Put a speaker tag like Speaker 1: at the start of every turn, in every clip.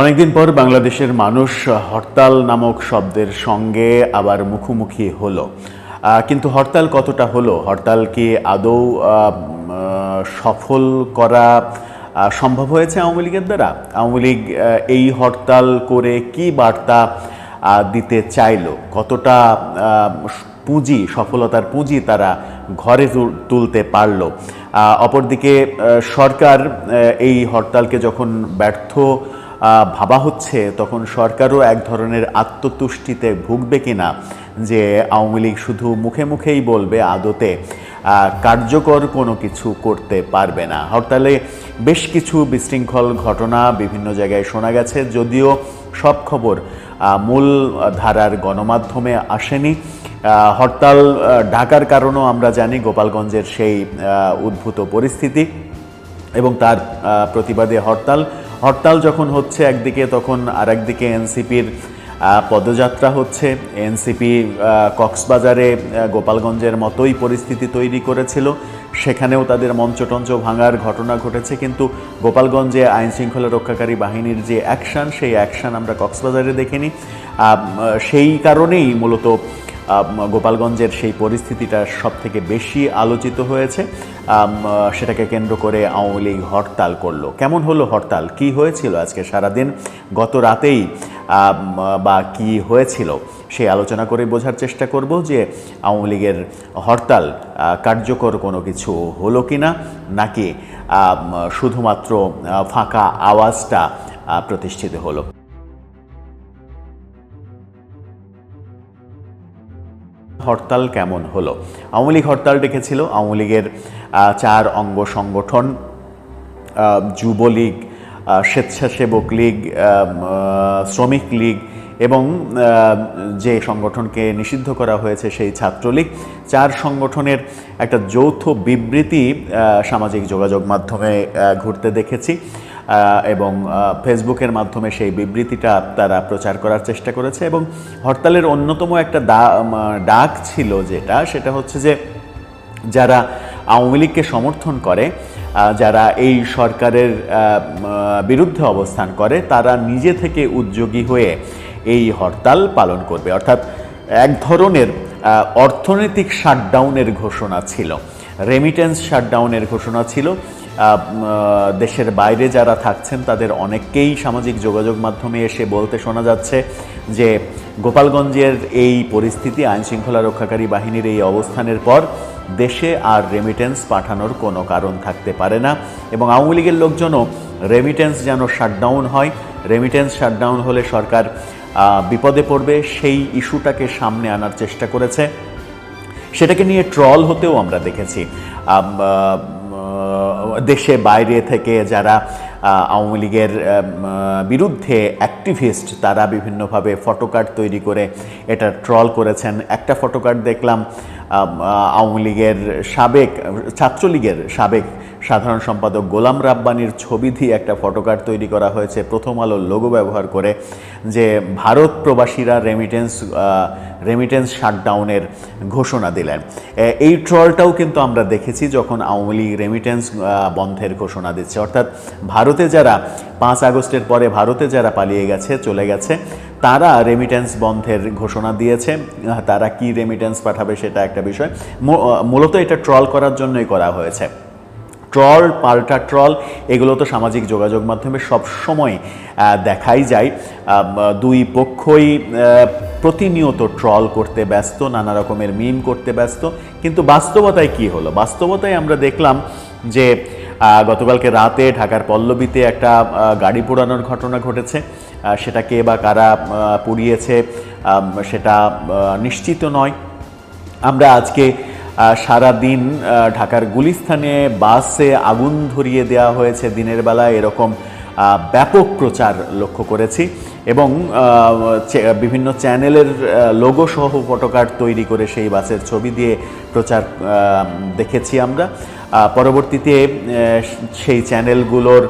Speaker 1: অনেকদিন পর বাংলাদেশের মানুষ হরতাল নামক শব্দের সঙ্গে আবার মুখোমুখি হলো। কিন্তু হরতাল কতটা হলো? হরতাল কি আদৌ সফল করা সম্ভব হয়েছে আওয়ামী লীগের দ্বারা? আওয়ামী লীগ এই হরতাল করে কি বার্তা দিতে চাইলো? কতটা পুঁজি, সফলতার পুঁজি তারা ঘরে তুলতে পারল? অপরদিকে সরকার এই হরতালকে যখন ব্যর্থ ভাবা হচ্ছে তখন সরকারও এক ধরনের আত্মতুষ্টিতে ভুগবে কিনা যে আওয়ামী লীগ শুধু মুখে মুখেই বলবে আদতে কার্যকর কোনো কিছু করতে পারবে না। হরতালে বেশ কিছু বিশৃঙ্খল ঘটনা বিভিন্ন জায়গায় শোনা গেছে, যদিও সব খবর মূল ধারার গণমাধ্যমে আসেনি। হরতাল ঢাকার কারণও আমরা জানি গোপালগঞ্জের সেই উদ্ভূত পরিস্থিতি এবং তার প্রতিবাদে হরতাল। হরতাল যখন হচ্ছে একদিকে, তখন আর একদিকে এনসিপির পদযাত্রা হচ্ছে। এনসিপি কক্সবাজারে গোপালগঞ্জের মতোই পরিস্থিতি তৈরি করেছিল। সেখানেও তাদের মঞ্চটঞ্চ ভাঙার ঘটনা ঘটেছে। কিন্তু গোপালগঞ্জে আইন শৃঙ্খলা রক্ষাকারী বাহিনীর যে অ্যাকশন, সেই অ্যাকশন আমরা কক্সবাজারে দেখিনি। সেই কারণেই মূলত গোপালগঞ্জের সেই পরিস্থিতিটা সব থেকে বেশি আলোচিত হয়েছে। সেটাকে কেন্দ্র করে আওয়ামী লীগ হরতাল করল। কেমন হলো হরতাল? কি হয়েছিল আজকে সারাদিন? গত রাতেই বা কি হয়েছিল? সেই আলোচনা করে বোঝার চেষ্টা করব যে আওয়ামী লীগের হরতাল কার্যকর কোনো কিছু হলো কিনা, নাকি শুধুমাত্র ফাঁকা আওয়াজটা প্রতিষ্ঠিত হলো। হরতাল কেমন হলো? আওয়ামী লীগ হরতাল ডেকেছিল, আওয়ামী লীগের চার অঙ্গ সংগঠন যুবলীগ স্বেচ্ছাসেবক লীগ শ্রমিক লীগ এবং যে সংগঠনকে নিষিদ্ধ করা হয়েছে সেই ছাত্রলীগ। চার সংগঠনের একটা যৌথ বিবৃতি সামাজিক যোগাযোগ মাধ্যমে ঘুরতে দেখেছি। এবং ফেসবুকের মাধ্যমে সেই বিবৃতিটা তারা প্রচার করার চেষ্টা করেছে এবং হরতালের অন্যতম একটা ডাক ছিল যেটা, সেটা হচ্ছে যে যারা আওয়ামী লীগকে সমর্থন করে যারা এই সরকারের বিরুদ্ধে অবস্থান করে, তারা নিজে থেকে উদ্যোগী হয়ে এই হরতাল পালন করবে। অর্থাৎ এক ধরনের অর্থনৈতিক শাটডাউনের ঘোষণা ছিল। রেমিটেন্স শাটডাউনের ঘোষণা ছিল। দেশের বাইরে যারা থাকছেন, তাদের অনেককেই সামাজিক যোগাযোগ মাধ্যমে এসে বলতে শোনা যাচ্ছে যে, গোপালগঞ্জের এই পরিস্থিতি আইন শৃঙ্খলা রক্ষাকারী বাহিনীর এই অবস্থানের পর দেশে আর রেমিটেন্স পাঠানোর কোনো কারণ থাকতে পারে না এবং আওয়ামী লীগের লোকজনও রেমিটেন্স যেন শাটডাউন হয় রেমিটেন্স শাটডাউন হলে সরকার বিপদে পড়বে, সেই ইস্যুটাকে সামনে আনার চেষ্টা করেছে। সেটাকে নিয়ে ট্রল হতেও আমরা দেখেছি। দেশে বাইরে থেকে যারা আওয়ামী লীগের বিরুদ্ধে অ্যাক্টিভিস্ট তারা বিভিন্নভাবে ফটোকার্ড তৈরি করে এটা ট্রল করেছেন। একটা ফটোকার্ড দেখলাম আওয়ামী লীগের সাবেক, ছাত্রলীগের সাবেক সাধারণ সম্পাদক গোলাম রাব্বানির ছবি দিয়ে একটা ফটোকার্ড তৈরি করা হয়েছে, প্রথম আলোর লোগো ব্যবহার করে, যে ভারত প্রবাসীরা রেমিটেন্স রেমিটেন্স শাটডাউনের ঘোষণা দিলেন। এই ট্রলটাও কিন্তু আমরা দেখেছি যখন আওয়ামী লীগ রেমিটেন্স বন্ধের ঘোষণা দিচ্ছে। অর্থাৎ ভারতে যারা পাঁচ আগস্টের পরে ভারতে যারা পালিয়ে গেছে চলে গেছে তারা রেমিটেন্স বন্ধের ঘোষণা দিয়েছে। তারা কি রেমিটেন্স পাঠাবে সেটা একটা বিষয়। মূলত এটা ট্রল করার জন্যই করা হয়েছে। ট্রল পাল্টা ট্রল এগুলো তো সামাজিক যোগাযোগ মাধ্যমে সবসময় আহ, দেখাই যায়। দুই পক্ষই প্রতিনিয়ত ট্রল করতে ব্যস্ত নানা রকমের মিম করতে ব্যস্ত। কিন্তু বাস্তবতায় কি হলো? বাস্তবতায় আমরা দেখলাম যে গতকালকে রাতে ঢাকার পল্লবীতে একটা গাড়ি পোড়ানোর ঘটনা ঘটেছে। আহ, সেটা কে বা কারা পুড়িয়েছে সেটা নিশ্চিত নয়। আমরা আজকে আহ, সারাদিন আহ, ঢাকার গুলিস্থানে বাসে আগুন ধরিয়ে দেওয়া হয়েছে দিনের বেলা। এরকম ব্যাপক প্রচার লক্ষ্য করেছি এবং বিভিন্ন চ্যানেলের লোগো সহ ফটোকার্ড তৈরি করে সেই বাসের ছবি দিয়ে প্রচার দেখেছি আমরা। পরবর্তীতে সেই চ্যানেলগুলোর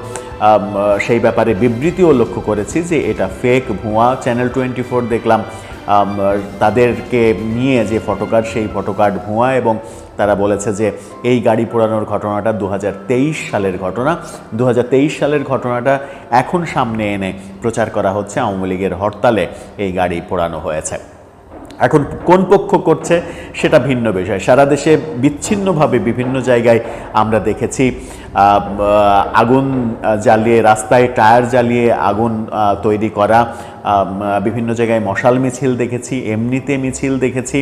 Speaker 1: সেই ব্যাপারে বিবৃতিও লক্ষ্য করেছি যে এটা ফেক ভুয়া চ্যানেল টোয়েন্টি ফোর দেখলাম তাদেরকে নিয়ে যে ফটোকার্ড সেই ফটোকার্ড ভুয়া এবং তারা বলেছে যে এই গাড়ি পোড়ানোর ঘটনাটা দু হাজার তেইশ সালের ঘটনা। দু হাজার তেইশ সালের ঘটনাটা এখন সামনে এনে প্রচার করা হচ্ছে আওয়ামী লীগের হরতালে এই গাড়ি পোড়ানো হয়েছে। এখন কোন পক্ষ করছে সেটা ভিন্ন বিষয়। সারা দেশে বিচ্ছিন্নভাবে বিভিন্ন জায়গায় আমরা দেখেছি আগুন জ্বালিয়ে, রাস্তায় টায়ার জ্বালিয়ে আগুন তৈরি করা বিভিন্ন জায়গায় মশাল মিছিল দেখেছি, এমনিতে মিছিল দেখেছি।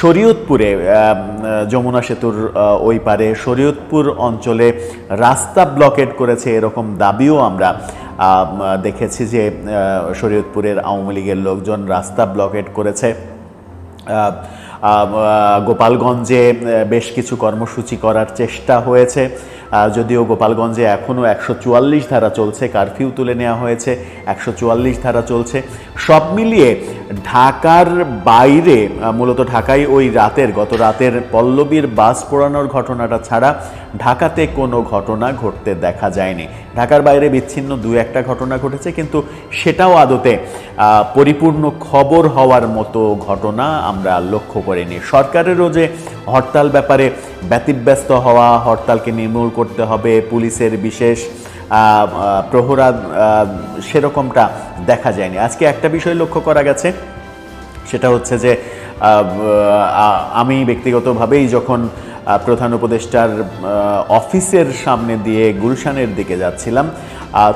Speaker 1: শরীয়তপুরে যমুনা সেতুর ওই পারে শরীয়তপুর অঞ্চলে রাস্তা ব্লকেট করেছে এরকম দাবিও আমরা দেখেছি যে শরীয়তপুরের আওয়ামী লীগের লোকজন রাস্তা ব্লকেট করেছে। গোপালগঞ্জে বেশ কিছু কর্মসূচি করার চেষ্টা হয়েছে। যদিও গোপালগঞ্জে এখনও একশো চুয়াল্লিশ ধারা চলছে, কারফিউ তুলে নেওয়া হয়েছে, একশো চুয়াল্লিশ ধারা চলছে। সব মিলিয়ে ঢাকার বাইরে মূলত ঢাকায় ওই রাতের, গত রাতের পল্লবীর বাস পোড়ানোর ঘটনাটা ছাড়া ঢাকাতে কোনো ঘটনা ঘটতে দেখা যায়নি। ঢাকার বাইরে বিচ্ছিন্ন দু একটা ঘটনা ঘটেছে, কিন্তু সেটাও আদতে পরিপূর্ণ খবর হওয়ার মতো ঘটনা আমরা লক্ষ্য করিনি। সরকারেরও যে হরতাল ব্যাপারে ব্যতিব্যস্ত হওয়া, হরতালকে নির্মূল করতে হবে, পুলিশের বিশেষ প্রহরা সেরকমটা দেখা যায়নি। আজকে একটা বিষয় লক্ষ্য করা গেছে, সেটা হচ্ছে যে আমি ব্যক্তিগতভাবেই যখন প্রধান উপদেষ্টার অফিসের সামনে দিয়ে গুলশানের দিকে যাচ্ছিলাম।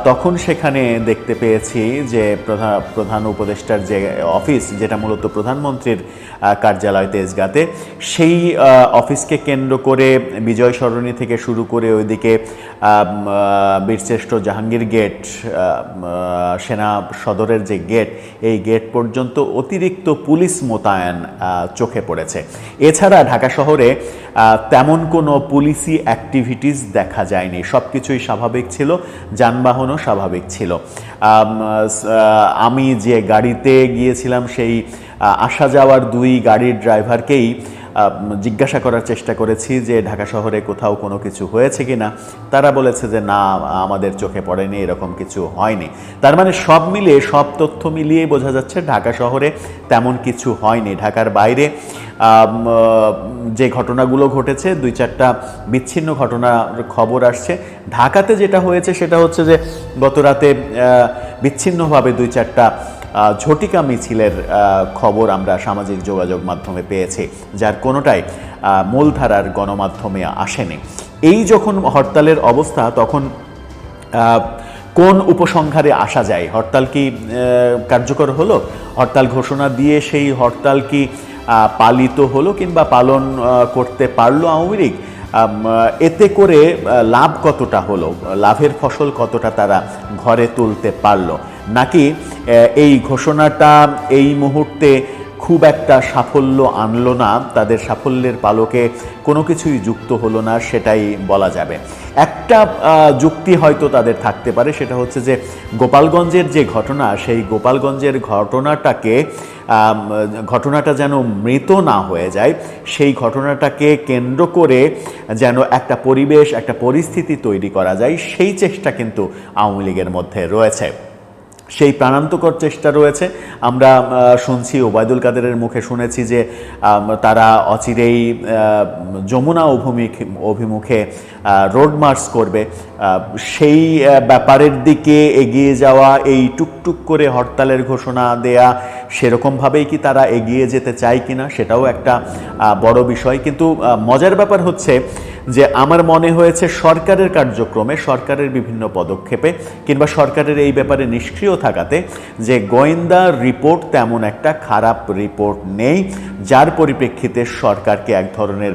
Speaker 1: তখন সেখানে দেখতে পেয়েছি যে প্রধান প্রধান উপদেষ্টার যে অফিস, যেটা মূলত প্রধানমন্ত্রীর কার্যালয় তেজগাতে, সেই অফিসকে কেন্দ্র করে বিজয় সরণি থেকে শুরু করে ওইদিকে বীরশ্রেষ্ঠ জাহাঙ্গীর গেট সেনা সদরের যে গেট, এই গেট পর্যন্ত অতিরিক্ত পুলিশ মোতায়েন চোখে পড়েছে। এছাড়া ঢাকা শহরে তেমন কোনো পুলিশি অ্যাক্টিভিটিস দেখা যায়নি। সব কিছুই স্বাভাবিক ছিল। যানবাহনও স্বাভাবিক ছিল। আমি যে গাড়িতে গিয়েছিলাম সেই আসা যাওয়ার দুই গাড়ির ড্রাইভারকেই জিজ্ঞাসা করার চেষ্টা করেছি যে ঢাকা শহরে কোথাও কোনো কিছু হয়েছে কি না তারা বলেছে যে, না, আমাদের চোখে পড়েনি, এরকম কিছু হয়নি। তার মানে সব মিলিয়ে, সব তথ্য মিলিয়ে বোঝা যাচ্ছে ঢাকা শহরে তেমন কিছু হয়নি। ঢাকার বাইরে যে ঘটনাগুলো ঘটেছে, দুই চারটা বিচ্ছিন্ন ঘটনার খবর আসছে। ঢাকাতে যেটা হয়েছে সেটা হচ্ছে যে গত রাতে বিচ্ছিন্নভাবে দুই চারটা ঝটিকা মিছিলের খবর আমরা সামাজিক যোগাযোগ মাধ্যমে পেয়েছি, যার কোনোটাই মূলধারার গণমাধ্যমে আসেনি। এই যখন হরতালের অবস্থা, তখন কোন উপসংহারে আসা যায়? হরতাল কি কার্যকর হলো? হরতাল ঘোষণা দিয়ে সেই হরতাল কি পালিত হলো কিংবা পালন করতে পারল আওয়ামী লীগ? এতে করে লাভ কতটা হলো? লাভের ফসল কতটা তারা ঘরে তুলতে পারল? নাকি এই ঘোষণাটা এই মুহূর্তে খুব একটা সাফল্য আনলো না, তাদের সাফল্যের পালকে কোনো কিছুই যুক্ত হলো না, সেটাই বলা যাবে। একটা যুক্তি হয়তো তাদের থাকতে পারে, সেটা হচ্ছে যে গোপালগঞ্জের যে ঘটনা, সেই গোপালগঞ্জের ঘটনাটাকে ঘটনাটা যেন মৃত না হয়ে যায়, সেই ঘটনাটাকে কেন্দ্র করে যেন একটা পরিবেশ, একটা পরিস্থিতি তৈরি করা যায়, সেই চেষ্টা কিন্তু আওয়ামী লীগের মধ্যে রয়েছে। সেই প্রাণান্তকর চেষ্টা রয়েছে। আমরা শুনছি ওবায়দুল কাদেরের মুখে শুনেছি যে তারা অচিরেই যমুনা অভিমুখে অভিমুখে রোড মার্চ করবে। সেই ব্যাপারের দিকে এগিয়ে যাওয়া, এই টুকটুক করে হরতালের ঘোষণা দেয়া সেরকমভাবেই কি তারা এগিয়ে যেতে চায় কিনা সেটাও একটা বড় বিষয়। কিন্তু মজার ব্যাপার হচ্ছে যে আমার মনে হয়েছে সরকারের কার্যক্রমে সরকারের বিভিন্ন পদক্ষেপে কিংবা সরকারের এই ব্যাপারে নিষ্ক্রিয় থাকাতে যে গোয়েন্দা রিপোর্ট তেমন একটা খারাপ রিপোর্ট নেই, যার পরিপ্রেক্ষিতে সরকারকে এক ধরনের